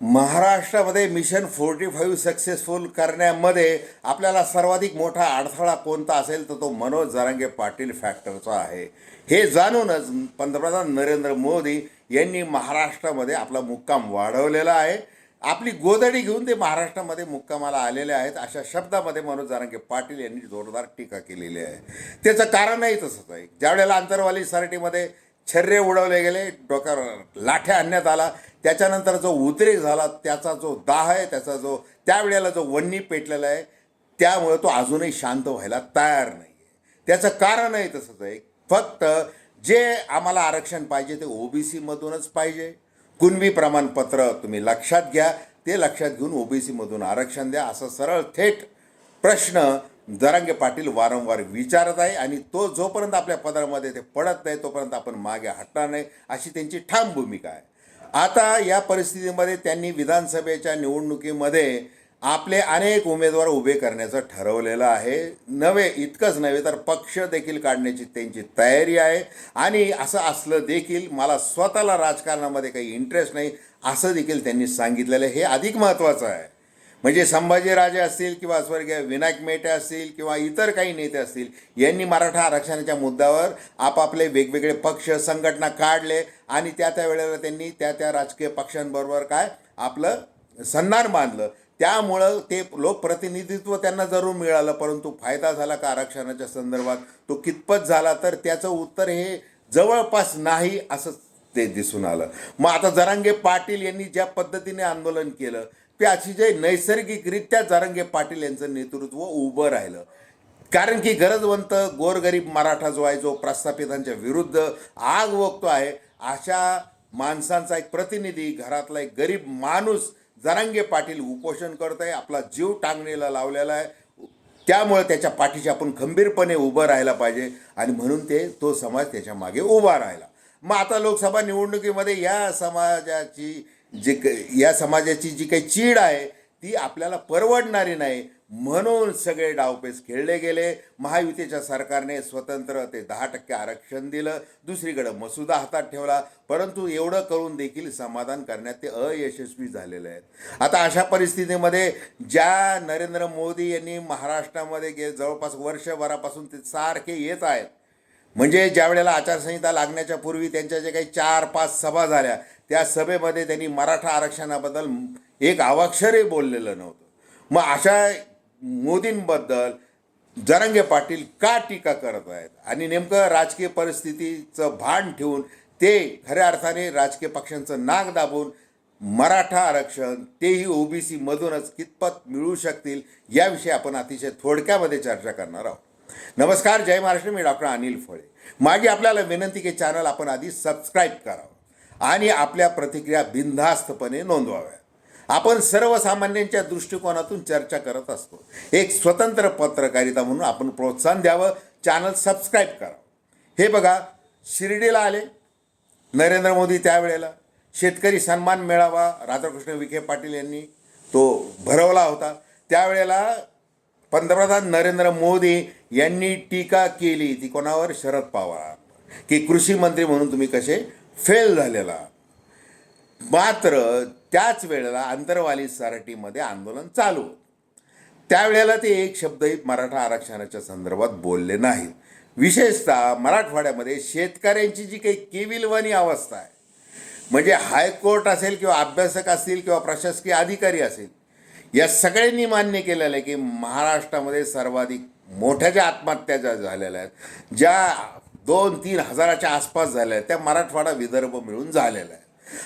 महाराष्ट्रामध्ये mission forty five successful करण्यामध्ये आपल्याला सर्वाधिक मोठा अडथळा कोणता असेल तर तो मनोज जरांगे पाटील फॅक्टरचा आहे. हे जाणूनच पंतप्रधान नरेंद्र मोदी यांनी महाराष्ट्रामध्ये आपला मुक्काम वाढवलेला आहे. आपली गोदडी घेऊन ते महाराष्ट्रामध्ये मुक्कामाला आलेले आहेत. अशा शब्दामध्ये मनोज जारांगे पाटील यांनी जोरदार टीका केलेली आहे. त्याचं कारणही तसंच आहे. ज्यावेळेला आंतरवाली सराटीमध्ये छर्रे उडवले गेले डोक्यावर लाठ्या आणण्यात आला. त्याच्यानंतर जो उद्रेक झाला त्याचा जो दाह आहे त्याचा जो त्यावेळेला जो वन्नी पेटलेला आहे त्यामुळे तो अजूनही शांत व्हायला तयार नाही आहे त्याचं कारणही तसंच आहे. फक्त जे आम्हाला आरक्षण पाहिजे ते ओबीसीमधूनच पाहिजे. कुणबी प्रमाणपत्र तुम्ही लक्षात घ्या. ते लक्षात घेऊन ओबीसीमधून आरक्षण द्या. असं सरळ थेट प्रश्न जरांगे पाटील वारंवार विचारत आहे आणि तो जोपर्यंत आपल्या पदरामध्ये ते पडत नाही तोपर्यंत आपण मागे हटणार नाही अशी त्यांची ठाम भूमिका आहे. आता या परिस्थितीमध्ये त्यांनी विधानसभेच्या निवडणुकीमध्ये आपले अनेक उमेदवार उभे करण्याचं ठरवलेलं आहे. नव्हे इतकंच नव्हे तर पक्ष देखील काढण्याची त्यांची तयारी आहे. आणि असं असलं देखील मला स्वतःला राजकारणामध्ये काही इंटरेस्ट नाही असं देखील त्यांनी सांगितलेलं आहे. हे अधिक महत्त्वाचं आहे. म्हणजे संभाजीराजे असतील किंवा स्वर्गीय विनायक मेटे असतील किंवा इतर काही नेते असतील यांनी मराठा आरक्षणाच्या मुद्द्यावर आपापले वेगवेगळे पक्ष संघटना काढले आणि त्या त्या वेळेला त्यांनी त्या त्या राजकीय पक्षांबरोबर काय आपलं सन्मान मानलं त्यामुळं ते लोकप्रतिनिधित्व त्यांना जरूर मिळालं परंतु फायदा झाला का आरक्षणाच्या संदर्भात? तो कितपत झाला तर त्याचं उत्तर हे जवळपास नाही असं ते दिसून आलं. मग आता जरांगे पाटील यांनी ज्या पद्धतीने आंदोलन केलं ते अतिशय नैसर्गिकरित्या जारंगे पाटील यांचं नेतृत्व उभं राहिलं. कारण की गरजवंत गोरगरीब मराठा जो आहे जो प्रस्थापितांच्या विरुद्ध आग वोगतो आहे अशा माणसांचा एक प्रतिनिधी घरातला एक गरीब माणूस जरांगे पाटील उपोषण करत आहे आपला जीव टांगणीला लावलेला आहे. त्यामुळे त्याच्या पाठीशी आपण खंबीरपणे उभं राहायला पाहिजे आणि म्हणून ते तो समाज त्याच्यामागे उभा राहिला. मग आता लोकसभा निवडणुकीमध्ये या समाजाची जे क या समाजाची जी काही चीड आहे ती आपल्याला परवडणारी नाही. म्हणून सगळे डावपेच खेळले गेले. महायुतीच्या सरकारने स्वतंत्र ते दहा टक्के आरक्षण दिलं. दुसरीकडं मसुदा हातात ठेवला. परंतु एवढं करून देखील समाधान करण्यात ते अयशस्वी झालेले आहेत. आता अशा परिस्थितीमध्ये ज्या नरेंद्र मोदी यांनी महाराष्ट्रामध्ये गे जवळपास वर्षभरापासून ते सारखे येत आहेत. म्हणजे ज्या वेळेला आचारसंहिता लागण्याच्या पूर्वी त्यांच्या जे काही चार पाच सभा झाल्या त्या सभेमध्ये त्यांनी मराठा आरक्षणाबद्दल एक अवाक्षरही बोललेलं नव्हतं. मग अशा मोदींबद्दल जरंगे पाटील का टीका करत आहेत? आणि नेमकं राजकीय परिस्थितीचं भान ठेवून ते खऱ्या अर्थाने राजकीय पक्षांचं नाक दाबून मराठा आरक्षण तेही ओबीसी मधूनच कितपत मिळू शकतील याविषयी आपण अतिशय थोडक्यामध्ये चर्चा करणार आहोत. नमस्कार जय महाराष्ट्र. मी डॉक्टर अनिल फळे. माझी आपल्याला विनंती की चॅनल आपण आधी सबस्क्राईब करावं. आणि आपल्या प्रतिक्रिया बिनधास्तपणे नोंदवाव्या. आपण सर्वसामान्यांच्या दृष्टिकोनातून चर्चा करत असतो. एक स्वतंत्र पत्रकारिता म्हणून आपण प्रोत्साहन द्यावं. चॅनल सबस्क्राईब करावं हे बघा शिर्डीला आले. नरेंद्र मोदी त्यावेळेला. शेतकरी सन्मान मेळावा राधाकृष्ण विखे पाटील यांनी तो भरवला होता. त्यावेळेला पंतप्रधान नरेंद्र मोदी यांनी टीका केली ती कोणावर? शरद पवार. की कृषी मंत्री म्हणून तुम्ही कसे फेल झालेला. मात्र त्याच वेळेला आंतरवाली सराटीमध्ये आंदोलन चालू त्यावेळेला ते एक शब्दही मराठा आरक्षणाच्या संदर्भात बोलले नाहीत. विशेषतः मराठवाड्यामध्ये शेतकऱ्यांची जी काही केविलवानी अवस्था आहे म्हणजे हायकोर्ट असेल किंवा अभ्यासक असतील किंवा प्रशासकीय अधिकारी असेल या सगळ्यांनी मान्य केलेलं आहे की महाराष्ट्रामध्ये सर्वाधिक मोठ्या ज्या आत्महत्या ज्या झालेल्या आहेत ज्या दोन तीन हजाराच्या आसपास झाल्या. आहेत त्या मराठवाडा विदर्भ मिळून झालेला आहे.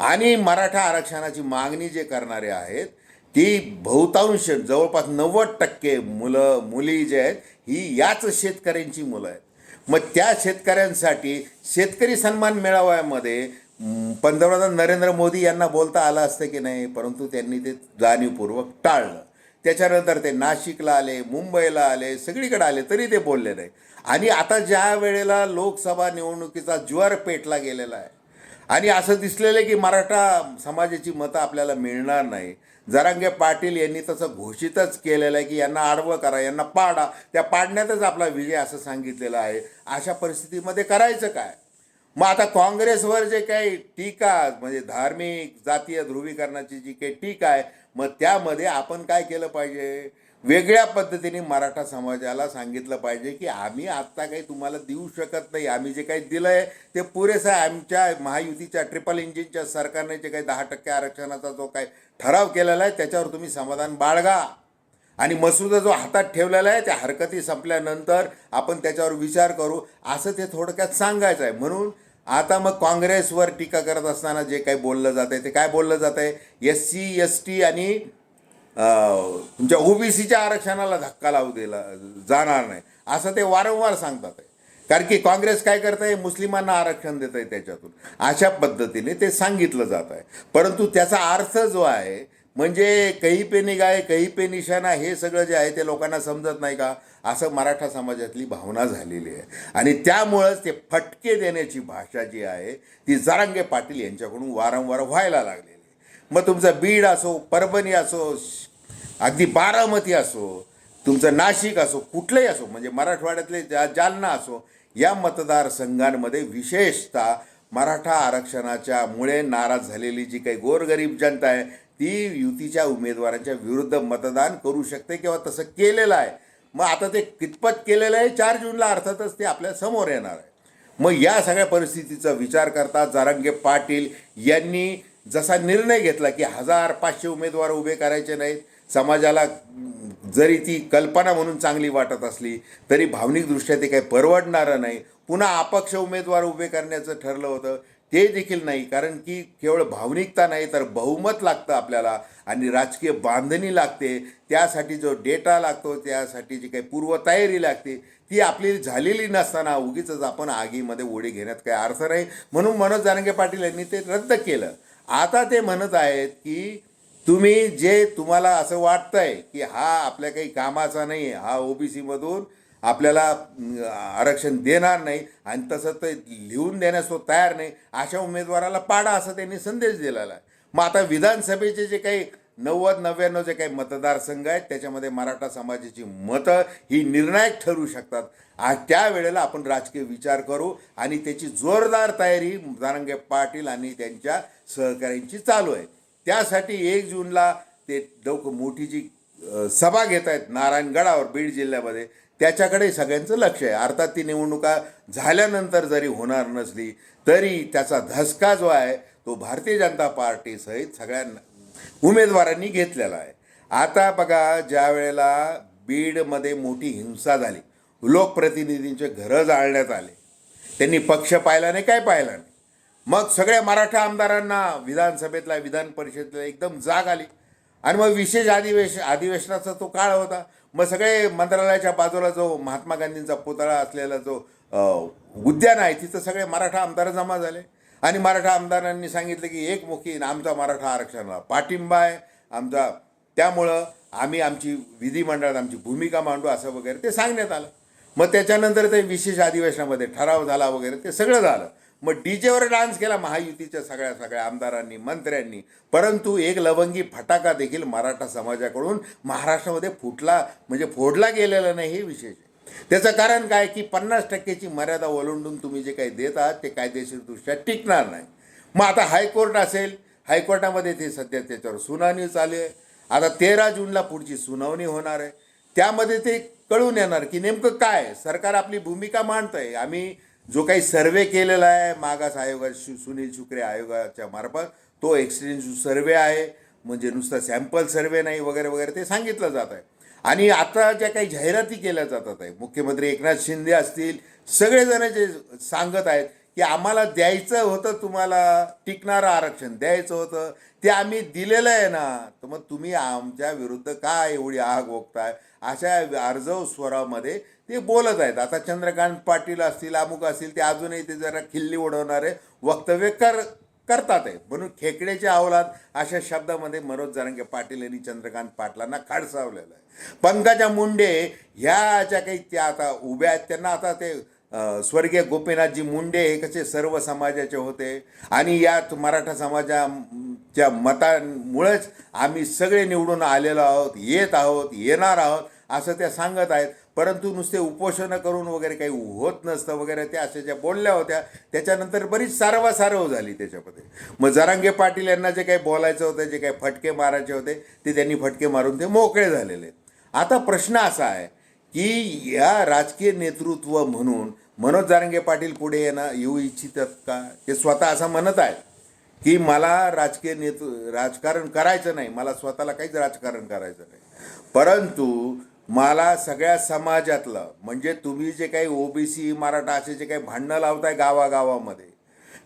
आणि मराठा आरक्षणाची मागणी जे करणारे आहेत ती बहुतांश जवळपास नव्वद टक्के मुलं मुली जे आहेत ही याच शेतकऱ्यांची मुलं आहेत. मग त्या शेतकऱ्यांसाठी शेतकरी सन्मान मेळाव्यामध्ये पंतप्रधान नरेंद्र मोदी यांना बोलता आलं असतं की नाही परंतु त्यांनी ते जाणीवपूर्वक टाळलं. त्याच्यानंतर ते नाशिकला आले मुंबईला आले सगळीकडे आले तरी ते बोलले नाही. आणि आता ज्या वेळेला लोकसभा निवडणुकीचा ज्वर पेटला गेलेला आहे आणि असं दिसलेलं आहे की मराठा समाजाची मतं आपल्याला मिळणार नाही. जरांगे पाटील यांनी तसं घोषितच केलेलं आहे की यांना आडवं करा यांना पाडा. त्या पाडण्यातच आपला विजय असं सांगितलेलं आहे. अशा परिस्थितीमध्ये करायचं काय? मग आता काँग्रेसवर जे काही टीका म्हणजे धार्मिक जातीय ध्रुवीकरणाची जी काही टीका आहे मग त्यामध्ये आपण काय केलं पाहिजे? वेगळ्या पद्धतीने मराठा समाजाला सांगितलं पाहिजे की आम्ही आत्ता काही तुम्हाला देऊ शकत नाही. आम्ही जे काही दिलं आहे ते पुरेसं आमच्या महायुतीच्या ट्रिपल इंजिनच्या सरकारने जे काही दहा टक्के आरक्षणाचा जो काही ठराव केलेला आहे त्याच्यावर तुम्ही समाधान बाळगा. आणि मसुदा जो हातात ठेवलेला आहे त्या हरकती संपल्यानंतर आपण त्याच्यावर विचार करू. असं ते थोडक्यात सांगायचं आहे. म्हणून आता मग काँग्रेसवर टीका करत असताना जे काही बोललं जात आहे ते काय बोललं जात आहे एस सी एस टी आणि तुमच्या ओबीसीच्या आरक्षणाला धक्का लावू दिला जाणार नाही. असं ते वारंवार सांगतात आहे. कारण की काँग्रेस काय करत आहे मुस्लिमांना आरक्षण देत आहे त्याच्यातून. अशा पद्धतीने ते सांगितलं जात आहे. परंतु त्याचा अर्थ जो आहे म्हणजे कही पे निगाय कही पे निशाणा हे सगळं जे आहे ते लोकांना समजत नाही का? असं मराठा समाजातली भावना झालेली आहे. आणि त्यामुळंच ते फटके देण्याची भाषा जी आहे ती जारांगे पाटील यांच्याकडून वारंवार व्हायला लागलेली मग तुमचं बीड असो परभणी असो अगदी बारामती असो तुमचं नाशिक असो कुठलंही असो म्हणजे मराठवाड्यातले जा जालना असो या मतदारसंघांमध्ये विशेषतः मराठा आरक्षणाच्या मुळे नाराज झालेली जी काही गोरगरीब जनता आहे ती युतीच्या उमेदवारांच्या विरुद्ध मतदान करू शकते किंवा तसं केलेलं आहे. मग आता ते कितपत केलेलं आहे चार जूनला अर्थातच ते आपल्यासमोर येणार आहे. मग या सगळ्या परिस्थितीचा विचार करता जारंगे पाटील यांनी जसा निर्णय घेतला की हजार पाचशे उमेदवार उभे करायचे नाहीत समाजाला जरी ती कल्पना म्हणून चांगली वाटत असली तरी भावनिकदृष्ट्या ते काही परवडणारं नाही. पुन्हा अपक्ष उमेदवार उभे करण्याचं ठरलं होतं ते देखील नाही. कारण की केवळ भावनिकता नाही तर बहुमत लागतं आपल्याला आणि राजकीय बांधणी लागते. त्यासाठी जो डेटा लागतो त्यासाठी जी काही पूर्वतयारी लागते ती आपली झालेली नसताना उगीच आपण आगीमध्ये उडी घेण्यात काही अर्थ नाही. म्हणून मनोज जानगे पाटील यांनी ते रद्द केलं. आता ते म्हणत आहेत की तुम्ही जे तुम्हाला असं वाटतंय की हा आपल्या काही कामाचा नाही आहे हा ओबीसीमधून आपल्याला आरक्षण देणार नाही आणि तसं ते लिहून देण्यास तो तयार नाही अशा उमेदवाराला पाडा असा त्यांनी संदेश दिलेला आहे. मग आता विधानसभेचे जे काही नव्वद नव्याण्णव जे काही मतदारसंघ आहेत त्याच्यामध्ये मराठा समाजाची मतं ही निर्णायक ठरू शकतात. आणि त्यावेळेला आपण राजकीय विचार करू आणि त्याची जोरदार तयारी जारंगे पाटील आणि त्यांच्या सहकाऱ्यांची चालू आहे. त्यासाठी एक जूनला ते डोक मोठी जी सभा घेत आहेत नारायणगडावर बीड जिल्ह्यामध्ये. त्याच्याकडे सगळ्यांचं लक्ष आहे. अर्थात ती निवडणुका झाल्यानंतर जरी होणार नसली तरी त्याचा धसका जो आहे तो भारतीय जनता पार्टीसहित सगळ्या उमेदवारांनी घेतलेला आहे. आता बघा ज्या वेळेला बीडमध्ये मोठी हिंसा झाली लोकप्रतिनिधींचे घरं जाळण्यात आले त्यांनी पक्ष पाहिला नाही काय पाहिला नाही. मग सगळ्या मराठा आमदारांना विधानसभेतला विधान परिषदेला एकदम जाग आली. आणि मग विशेष अधिवेश अधिवेशनाचा तो काळ होता. मग सगळे मंत्रालयाच्या बाजूला जो महात्मा गांधींचा पुतळा असलेला जो उद्यान आहे तिथं सगळे मराठा आमदार जमा झाले. आणि मराठा आमदारांनी सांगितलं की एकमुखी आमचा मराठा आरक्षणाला पाठिंबा आहे आमचा. त्यामुळं आम्ही आमची विधिमंडळात आमची भूमिका मांडू असं वगैरे ते सांगण्यात आलं. मग त्याच्यानंतर ते विशेष अधिवेशनामध्ये ठराव झाला वगैरे ते सगळं झालं. मग डीजेवर डान्स केला महायुतीच्या सगळ्या सगळ्या आमदारांनी मंत्र्यांनी. परंतु एक लवंगी फटाका देखील मराठा समाजाकडून महाराष्ट्रामध्ये फुटला म्हणजे फोडला गेलेला नाही हे विशेष आहे. त्याचं कारण काय की पन्नास टक्क्याची मर्यादा ओलांडून तुम्ही जे काही देत आहात ते कायदेशीरदृष्ट्या टिकणार नाही. मग आता हायकोर्ट असेल हायकोर्टामध्ये ते सध्या त्याच्यावर सुनावणी चालू आहे. आता तेरा जूनला पुढची सुनावणी होणार आहे. त्यामध्ये ते कळून येणार की नेमकं काय सरकार आपली भूमिका मांडतंय. आम्ही जो काही सर्वे केलेला आहे मागास आयोगा सुनील शुक्रे आयोगाच्या मार्फत तो एक्सटेन्सिव्ह सर्वे आहे. म्हणजे नुसता सॅम्पल सर्वे नाही वगैरे वगैरे ते सांगितलं जात आहे. आणि आता ज्या काही जाहिराती केल्या जातात आहे मुख्यमंत्री एकनाथ शिंदे असतील सगळेजण जे सांगत आहेत की आम्हाला द्यायचं होतं तुम्हाला टिकणारं आरक्षण द्यायचं होतं ते आम्ही दिलेलं आहे ना तर मग तुम्ही आमच्या विरुद्ध काय एवढी आग ओकताय अशा अर्जव स्वरामध्ये ते बोलत आहेत. आता चंद्रकांत पाटील असतील अमुक असतील ते अजूनही ते जरा खिल्ली उडवणारे वक्तव्य कर करतात आहे म्हणून खेकड्याच्या अवलात अशा शब्दामध्ये मनोज जारंगे पाटील यांनी चंद्रकांत पाटलांना खाडसावलेलं आहे. पंकजा मुंडे ह्या ज्या काही त्या आता उभ्या आहेत. त्यांना आता ते स्वर्गीय गोपीनाथजी मुंडे हे कसे सर्व समाजाचे होते. आणि यात मराठा समाजाच्या मतांमुळेच आम्ही सगळे निवडून आलेलो आहोत. येत आहोत येणार आहोत. असं त्या सांगत आहेत. परंतु नुसते उपोषणं करून वगैरे काही होत नसतं वगैरे त्या अशा ज्या बोलल्या होत्या त्याच्यानंतर बरीच सारवासारव झाली त्याच्यामध्ये. मग जरांगे पाटील यांना जे काही बोलायचं होतं जे काही फटके मारायचे होते ते त्यांनी फटके मारून ते मोकळे झालेले आहेत. आता प्रश्न असा आहे की या राजकीय नेतृत्व म्हणून मनोज जारंगे पाटील पुढे येणं येऊ इच्छितात का? ते स्वतः असं म्हणत आहेत की मला राजकीय नेतृ राजकारण करायचं नाही. मला स्वतःला काहीच राजकारण करायचं नाही. परंतु मला सगळ्या समाजातलं म्हणजे तुम्ही जे काही ओबीसी मराठा असे जे काही भांडणं लावताय गावागावामध्ये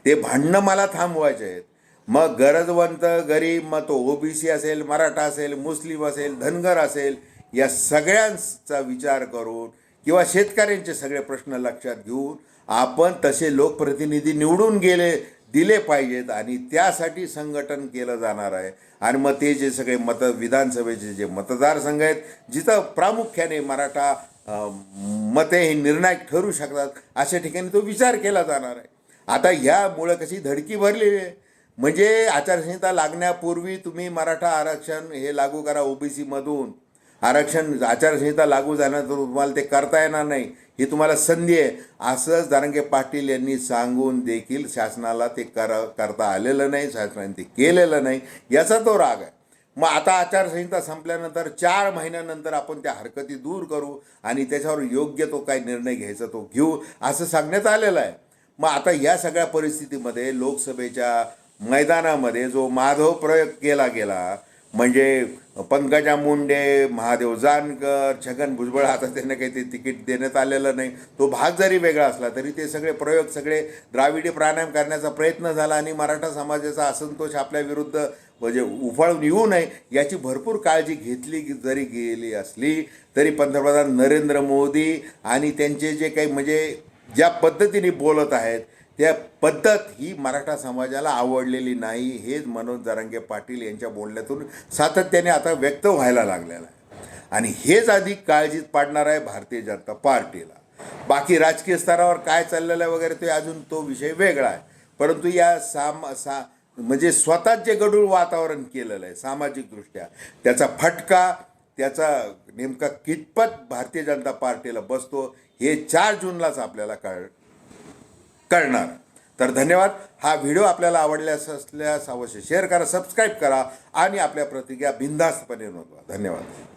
ते भांडणं मला थांबवायचे आहेत. मग गरजवंत गरीब मग तो ओबीसी असेल मराठा असेल मुस्लिम असेल धनगर असेल या सगळ्यांचा विचार करून किंवा शेतकऱ्यांचे सगळे प्रश्न लक्षात घेऊन आपण तसे लोकप्रतिनिधी निवडून गेले दिले पाहिजेत आणि त्यासाठी संघटन केलं जाणार आहे. आणि मग ते जे सगळे मत विधानसभेचे जे मतदारसंघ आहेत जिथं प्रामुख्याने मराठा मते हे निर्णायक ठरू शकतात अशा ठिकाणी तो विचार केला जाणार आहे. आता ह्यामुळं कशी धडकी भरलेली आहे. म्हणजे आचारसंहिता लागण्यापूर्वी तुम्ही मराठा आरक्षण हे लागू करा ओबीसीमधून आरक्षण आचारसंहिता लागू झाल्यानंतर तुम्हाला ते करता येणार नाही. ही तुम्हाला संधी आहे. असंच दारंगे पाटील यांनी सांगून देखील शासनाला ते कर करता आलेलं नाही शासनाने ते केलेलं नाही याचा तो राग आहे. मग आता आचारसंहिता संपल्यानंतर चार महिन्यानंतर आपण त्या हरकती दूर करू आणि त्याच्यावर योग्य तो काय निर्णय घ्यायचा तो घेऊ असं सांगण्यात आलेलं आहे. मग आता या सगळ्या परिस्थितीमध्ये लोकसभेच्या मैदानामध्ये जो माधव प्रयोग केला गेला म्हणजे पंकजा मुंडे महादेव जानकर छगन भुजबळ आता त्यांना काही ते तिकीट देण्यात आलेलं नाही. तो भाग जरी वेगळा असला तरी ते सगळे प्रयोग सगळे द्राविडी प्राणायाम करण्याचा प्रयत्न झाला आणि मराठा समाजाचा असंतोष आपल्या विरुद्ध म्हणजे उफाळून येऊ नये याची भरपूर काळजी घेतली जरी गेली असली तरी पंतप्रधान नरेंद्र मोदी आणि त्यांचे जे काही म्हणजे ज्या पद्धतीने बोलत आहेत त्या पद्धत ही मराठा समाजाला आवडलेली नाही हेच मनोज जरांगे पाटील यांच्या बोलण्यातून सातत्याने आता व्यक्त व्हायला लागलेलं आहे. आणि हेच अधिक काळजीत पाडणार आहे भारतीय जनता पार्टीला. बाकी राजकीय स्तरावर काय चाललेलं आहे वगैरे ते अजून तो विषय वेगळा आहे. परंतु या साम सा म्हणजे स्वतःच जे गडूळ वातावरण केलेलं आहे सामाजिकदृष्ट्या त्याचा फटका त्याचा नेमका कितपत भारतीय जनता पार्टीला बसतो हे चार जूनलाच आपल्याला कळ कळणार तर धन्यवाद. हा व्हिडिओ आपल्याला आवडल्यास असल्यास अवश्य शेअर करा सबस्क्राईब करा आणि आपल्या प्रतिक्रिया बिनधास्तपणे नोंदवा. धन्यवाद.